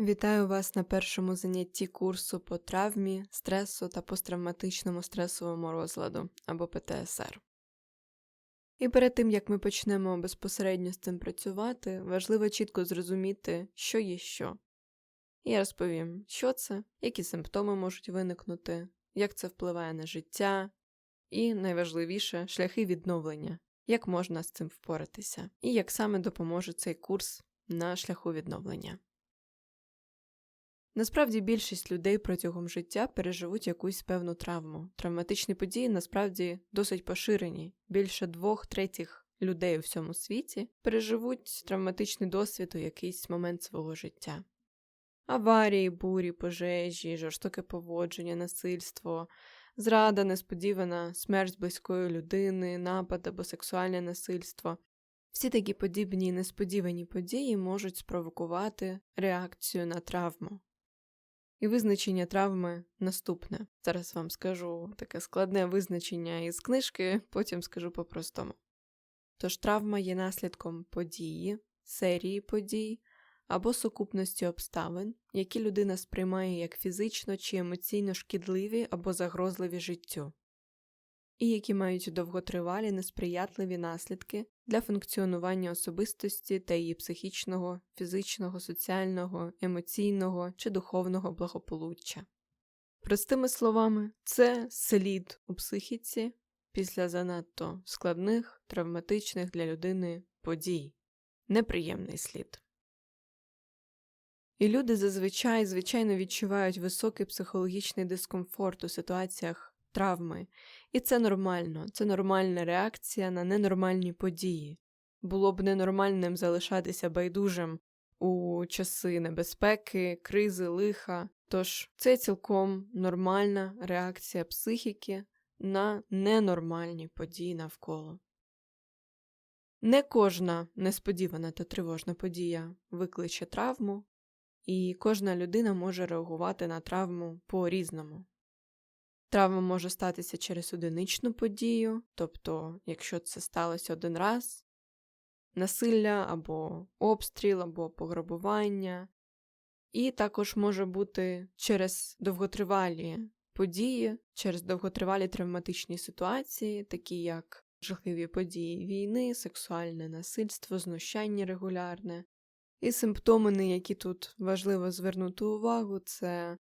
Вітаю вас на першому занятті курсу по травмі, стресу та посттравматичному стресовому розладу або ПТСР. І перед тим як ми почнемо безпосередньо з цим працювати, важливо чітко зрозуміти, що є що. Я розповім, що це, які симптоми можуть виникнути, як це впливає на життя, і найважливіше шляхи відновлення, як можна з цим впоратися, і як саме допоможе цей курс на шляху відновлення. Насправді більшість людей протягом життя переживуть якусь певну травму. Травматичні події насправді досить поширені. Більше двох третіх людей у всьому світі переживуть травматичний досвід у якийсь момент свого життя. Аварії, бурі, пожежі, жорстоке поводження, насильство, зрада, несподівана смерть близької людини, напад або сексуальне насильство. Всі такі подібні несподівані події можуть спровокувати реакцію на травму. І визначення травми наступне. Зараз вам скажу таке складне визначення із книжки, потім скажу по-простому. Тож травма є наслідком події, серії подій або сукупності обставин, які людина сприймає як фізично чи емоційно шкідливі або загрозливі життю і які мають довготривалі несприятливі наслідки для функціонування особистості та її психічного, фізичного, соціального, емоційного чи духовного благополуччя. Простими словами, це слід у психіці після занадто складних, травматичних для людини подій, неприємний слід. І люди зазвичай звичайно відчувають високий психологічний дискомфорт у ситуаціях травми, і це нормально, це нормальна реакція на ненормальні події. Було б ненормальним залишатися байдужим у часи небезпеки, кризи, лиха. Тож це цілком нормальна реакція психіки на ненормальні події навколо. Не кожна несподівана та тривожна подія викличе травму, і кожна людина може реагувати на травму по різному. Травма може статися через одиничну подію, тобто, якщо це сталося один раз, насилля або обстріл, або пограбування, і також може бути через довготривалі події, через довготривалі травматичні ситуації, такі як жахливі події війни, сексуальне насильство, знущання регулярне. І симптоми, на які тут важливо звернути увагу, це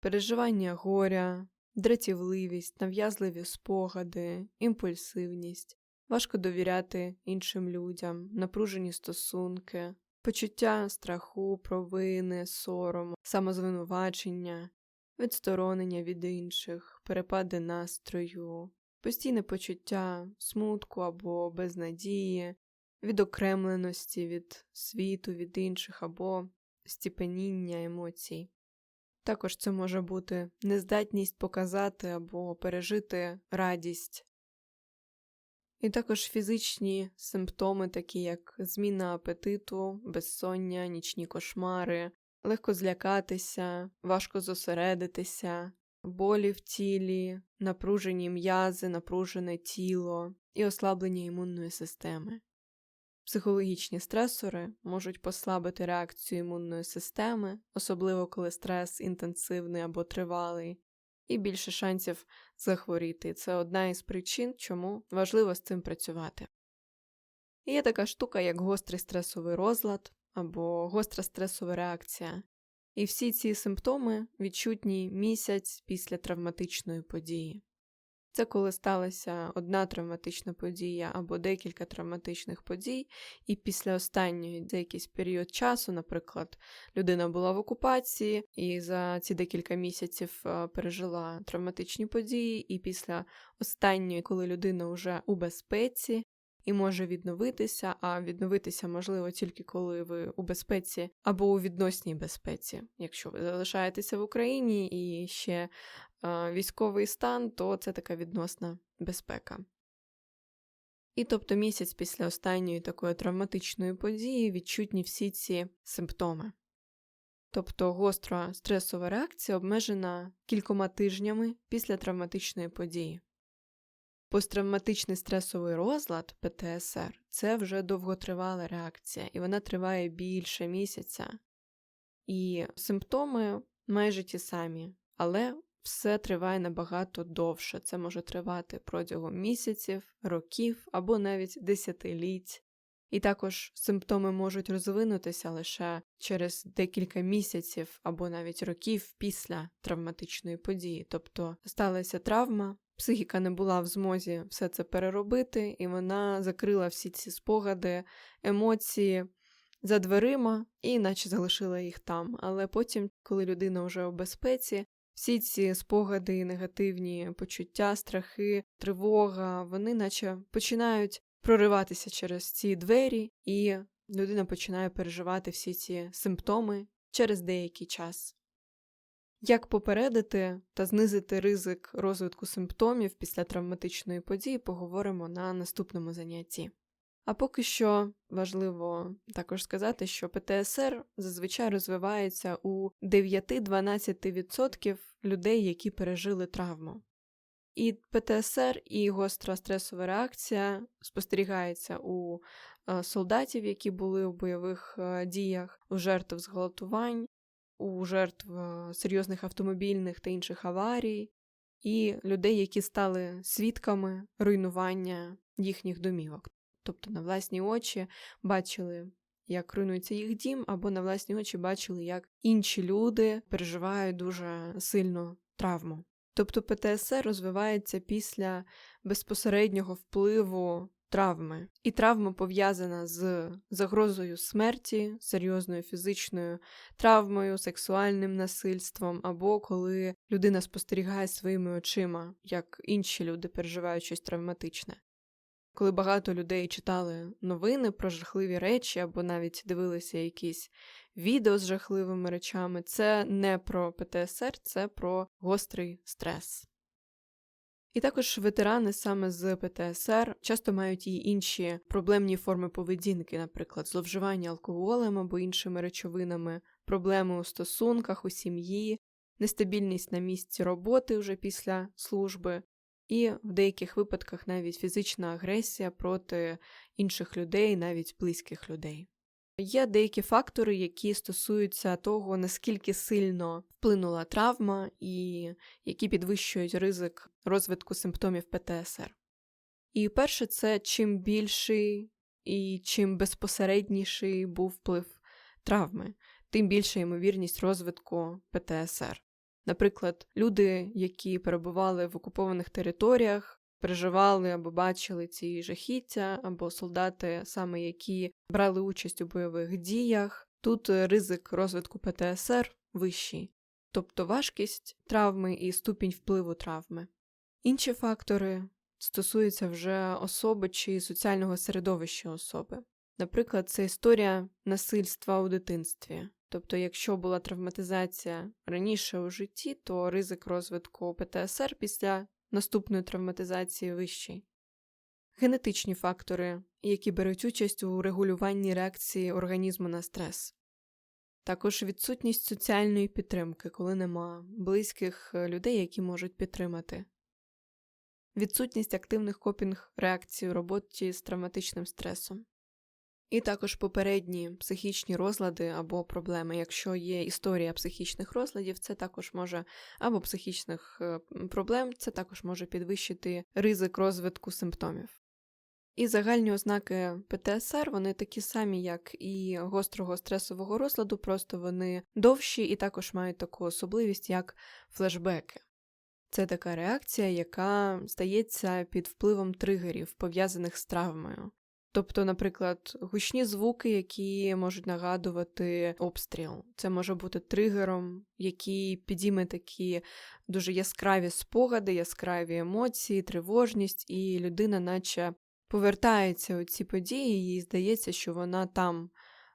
переживання горя, дратівливість, нав'язливі спогади, імпульсивність, важко довіряти іншим людям, напружені стосунки, почуття страху, провини, сорому, самозвинувачення, відсторонення від інших, перепади настрою, постійне почуття смутку або безнадії, відокремленості від світу, від інших або стіпеніння емоцій. Також це може бути нездатність показати або пережити радість. І також фізичні симптоми, такі як зміна апетиту, безсоння, нічні кошмари, легко злякатися, важко зосередитися, болі в тілі, напружені м'язи, напружене тіло і ослаблення імунної системи. Психологічні стресори можуть послабити реакцію імунної системи, особливо коли стрес інтенсивний або тривалий, і більше шансів захворіти. Це одна із причин, чому важливо з цим працювати. Є така штука, як гострий стресовий розлад або гостра стресова реакція. І всі ці симптоми відчутні місяць після травматичної події. Це коли сталася одна травматична подія або декілька травматичних подій, і після останньої за якийсь період часу, наприклад, людина була в окупації і за ці декілька місяців е, пережила травматичні події, і після останньої, коли людина вже у безпеці. І може відновитися, а відновитися можливо тільки коли ви у безпеці або у відносній безпеці. Якщо ви залишаєтеся в Україні і ще військовий стан, то це така відносна безпека. І тобто місяць після останньої такої травматичної події відчутні всі ці симптоми. Тобто гостра стресова реакція обмежена кількома тижнями після травматичної події. Посттравматичний стресовий розлад ПТСР це вже довготривала реакція, і вона триває більше місяця. і симптоми майже ті самі, але все триває набагато довше. Це може тривати протягом місяців, років або навіть десятиліть. І також симптоми можуть розвинутися лише через декілька місяців або навіть років після травматичної події. Тобто сталася травма, психіка не була в змозі все це переробити, і вона закрила всі ці спогади, емоції за дверима і наче залишила їх там. Але потім, коли людина вже у безпеці, всі ці спогади, негативні почуття, страхи, тривога, вони наче починають прориватися через ці двері, і людина починає переживати всі ці симптоми через деякий час. Як попередити та знизити ризик розвитку симптомів після травматичної події, поговоримо на наступному занятті. А поки що важливо також сказати, що ПТСР зазвичай розвивається у 9-12% людей, які пережили травму. І ПТСР і гостра стресова реакція спостерігається у е, солдатів, які були у бойових е, діях, у жертв зґвалтувань, у жертв е, серйозних автомобільних та інших аварій, і людей, які стали свідками руйнування їхніх домівок. Тобто на власні очі бачили, як руйнується їх дім, або на власні очі бачили, як інші люди переживають дуже сильну травму. Тобто ПТСР розвивається після безпосереднього впливу травми, і травма пов'язана з загрозою смерті, серйозною фізичною травмою, сексуальним насильством, або коли людина спостерігає своїми очима, як інші люди переживають щось травматичне. Коли багато людей читали новини про жахливі речі або навіть дивилися якісь відео з жахливими речами, це не про ПТСР, це про гострий стрес. І також ветерани саме з ПТСР часто мають і інші проблемні форми поведінки, наприклад, зловживання алкоголем або іншими речовинами, проблеми у стосунках, у сім'ї, нестабільність на місці роботи вже після служби, і в деяких випадках навіть фізична агресія проти інших людей, навіть близьких людей. Є деякі фактори, які стосуються того, наскільки сильно вплинула травма і які підвищують ризик розвитку симптомів ПТСР. І перше, це чим більший і чим безпосередніший був вплив травми, тим більша ймовірність розвитку ПТСР. Наприклад, люди, які перебували в окупованих територіях, переживали або бачили ці жахіття, або солдати, саме які брали участь у бойових діях, тут ризик розвитку ПТСР вищий, тобто важкість травми і ступінь впливу травми. Інші фактори стосуються вже особи чи соціального середовища особи. Наприклад, це історія насильства у дитинстві. Тобто, якщо була травматизація раніше у житті, то ризик розвитку ПТСР після наступної травматизації вищий. Генетичні фактори, які беруть участь у регулюванні реакції організму на стрес, також відсутність соціальної підтримки, коли нема близьких людей, які можуть підтримати, відсутність активних копінг реакцій у роботі з травматичним стресом. І також попередні психічні розлади або проблеми. Якщо є історія психічних розладів, це також може або психічних е, проблем, це також може підвищити ризик розвитку симптомів. І загальні ознаки ПТСР вони такі самі, як і гострого стресового розладу, просто вони довші і також мають таку особливість, як флешбеки. Це така реакція, яка стається під впливом тригерів, пов'язаних з травмою. Тобто, наприклад, гучні звуки, які можуть нагадувати обстріл. Це може бути тригером, який підійме такі дуже яскраві спогади, яскраві емоції, тривожність, і людина, наче повертається у ці події, їй здається, що вона там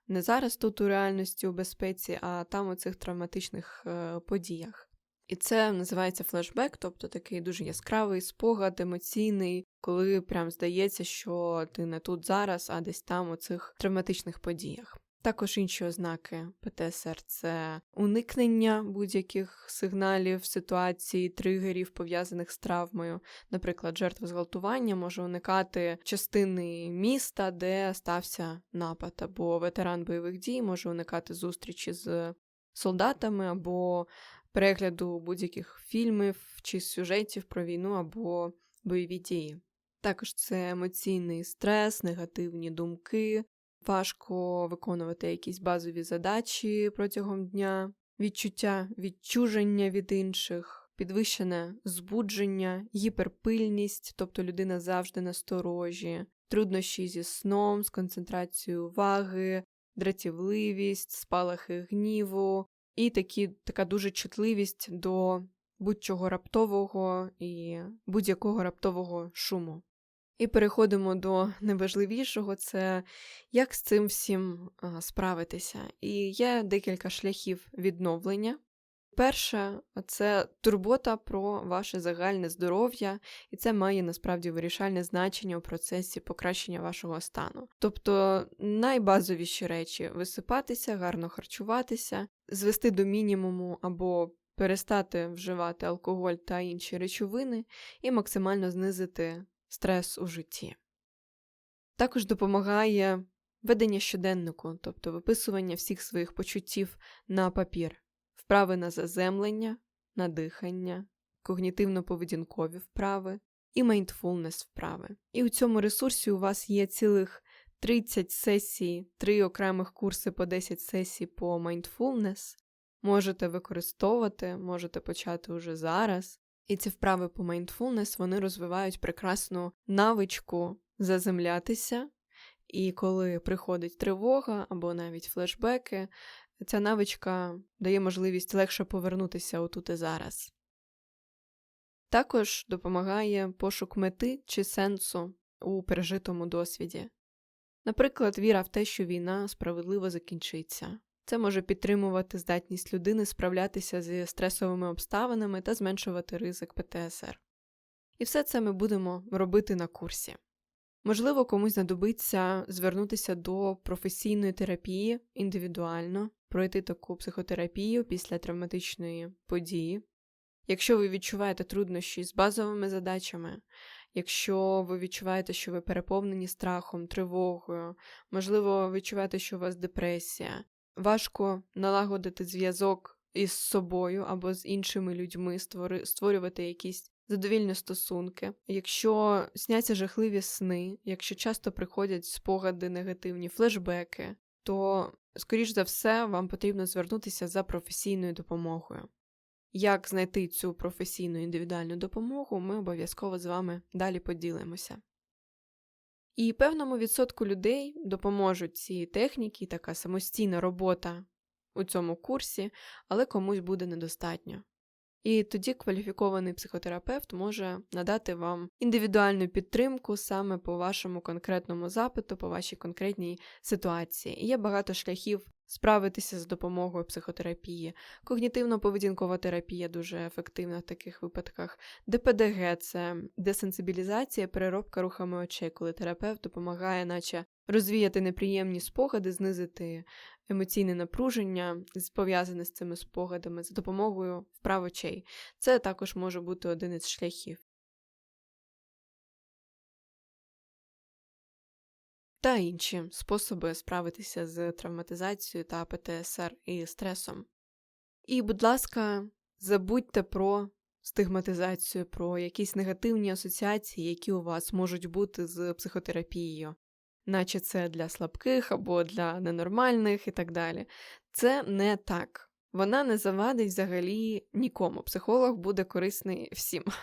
не зараз тут у реальності у безпеці, а там у цих травматичних е, подіях. І це називається флешбек, тобто такий дуже яскравий спогад, емоційний, коли прям здається, що ти не тут зараз, а десь там у цих травматичних подіях. Також інші ознаки ПТСР це уникнення будь-яких сигналів, ситуацій, тригерів, пов'язаних з травмою. Наприклад, жертва зґвалтування може уникати частини міста, де стався напад, або ветеран бойових дій може уникати зустрічі з солдатами або перегляду будь-яких фільмів чи сюжетів про війну або бойові дії. Також це емоційний стрес, негативні думки, важко виконувати якісь базові задачі протягом дня, відчуття відчуження від інших, підвищене збудження, гіперпильність, тобто людина завжди насторожі, труднощі зі сном, з концентрацією уваги, дратівливість, спалахи гніву і такі, така дуже чутливість до будь-чого раптового і будь-якого раптового шуму. І переходимо до найважливішого це як з цим всім справитися. І є декілька шляхів відновлення. Перше, це турбота про ваше загальне здоров'я, і це має насправді вирішальне значення у процесі покращення вашого стану. Тобто найбазовіші речі висипатися, гарно харчуватися, звести до мінімуму або перестати вживати алкоголь та інші речовини, і максимально знизити стрес у житті. Також допомагає ведення щоденнику, тобто виписування всіх своїх почуттів на папір, вправи на заземлення, на дихання, когнітивно-поведінкові вправи і мейндфулнес вправи. І у цьому ресурсі у вас є цілих 30 сесій, 3 окремих курси по 10 сесій по mindfulness. Можете використовувати, можете почати уже зараз. І ці вправи по mindfulness, вони розвивають прекрасну навичку заземлятися, і коли приходить тривога або навіть флешбеки, ця навичка дає можливість легше повернутися отут і зараз. Також допомагає пошук мети чи сенсу у пережитому досвіді. Наприклад, віра в те, що війна справедливо закінчиться, це може підтримувати здатність людини справлятися зі стресовими обставинами та зменшувати ризик ПТСР. І все це ми будемо робити на курсі. Можливо, комусь знадобиться звернутися до професійної терапії індивідуально, пройти таку психотерапію після травматичної події. Якщо ви відчуваєте труднощі з базовими задачами, якщо ви відчуваєте, що ви переповнені страхом, тривогою, можливо, відчуваєте, що у вас депресія, важко налагодити зв'язок із собою або з іншими людьми, створювати якісь задовільні стосунки. Якщо сняться жахливі сни, якщо часто приходять спогади, негативні флешбеки, то, скоріш за все, вам потрібно звернутися за професійною допомогою. Як знайти цю професійну індивідуальну допомогу, ми обов'язково з вами далі поділимося. І певному відсотку людей допоможуть ці техніки, така самостійна робота у цьому курсі, але комусь буде недостатньо. І тоді кваліфікований психотерапевт може надати вам індивідуальну підтримку саме по вашому конкретному запиту, по вашій конкретній ситуації. І є багато шляхів справитися з допомогою психотерапії. Когнітивно-поведінкова терапія дуже ефективна в таких випадках. ДПДГ це десенсибілізація, переробка рухами очей, коли терапевт допомагає, наче розвіяти неприємні спогади, знизити емоційне напруження, пов'язане з цими спогадами за допомогою вправ очей. Це також може бути один із шляхів. Та інші способи справитися з травматизацією та ПТСР і стресом. І, будь ласка, забудьте про стигматизацію, про якісь негативні асоціації, які у вас можуть бути з психотерапією наче це для слабких або для ненормальних і так далі. Це не так. Вона не завадить взагалі нікому. Психолог буде корисний всім.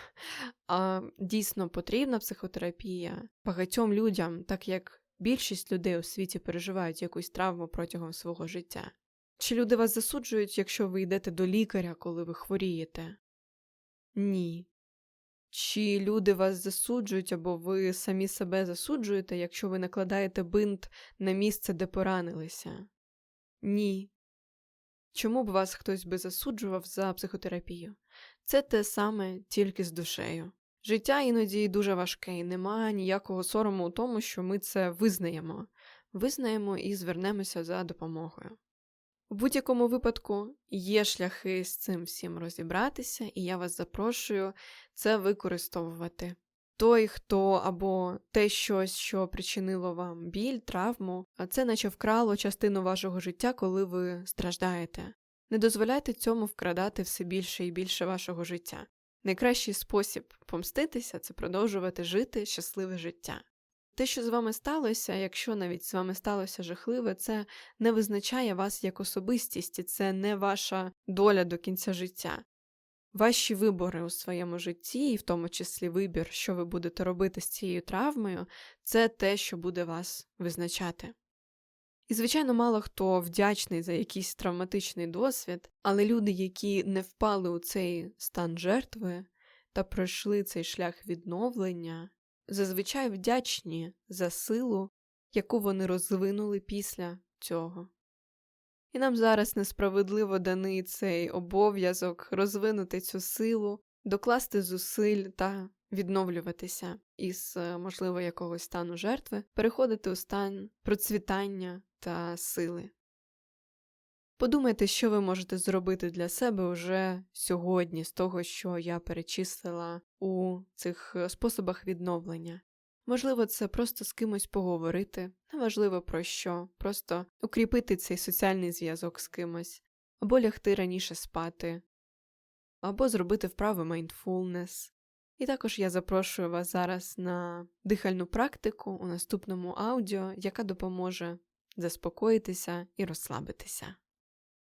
А дійсно потрібна психотерапія багатьом людям, так як більшість людей у світі переживають якусь травму протягом свого життя. Чи люди вас засуджують, якщо ви йдете до лікаря, коли ви хворієте? Ні. Чи люди вас засуджують, або ви самі себе засуджуєте, якщо ви накладаєте бинт на місце, де поранилися? Ні. Чому б вас хтось би засуджував за психотерапію? Це те саме тільки з душею. Життя іноді дуже важке, і немає ніякого сорому у тому, що ми це визнаємо, визнаємо і звернемося за допомогою. У будь-якому випадку є шляхи з цим всім розібратися, і я вас запрошую це використовувати. Той, хто або те щось, що причинило вам біль, травму, це наче вкрало частину вашого життя, коли ви страждаєте. Не дозволяйте цьому вкрадати все більше і більше вашого життя. Найкращий спосіб помститися це продовжувати жити щасливе життя. Те, що з вами сталося, якщо навіть з вами сталося жахливе, це не визначає вас як особистість, і це не ваша доля до кінця життя. Ваші вибори у своєму житті, і в тому числі вибір, що ви будете робити з цією травмою, це те, що буде вас визначати. І, звичайно, мало хто вдячний за якийсь травматичний досвід, але люди, які не впали у цей стан жертви та пройшли цей шлях відновлення, зазвичай вдячні за силу, яку вони розвинули після цього. І нам зараз несправедливо даний цей обов'язок розвинути цю силу, докласти зусиль та відновлюватися із, е, можливо, якогось стану жертви, переходити у стан процвітання та сили. Подумайте, що ви можете зробити для себе уже сьогодні з того, що я перечислила у цих е, способах відновлення. Можливо, це просто з кимось поговорити, неважливо про що, просто укріпити цей соціальний зв'язок з кимось, або лягти раніше спати, або зробити вправи mindfulness. І також я запрошую вас зараз на дихальну практику у наступному аудіо, яка допоможе заспокоїтися і розслабитися.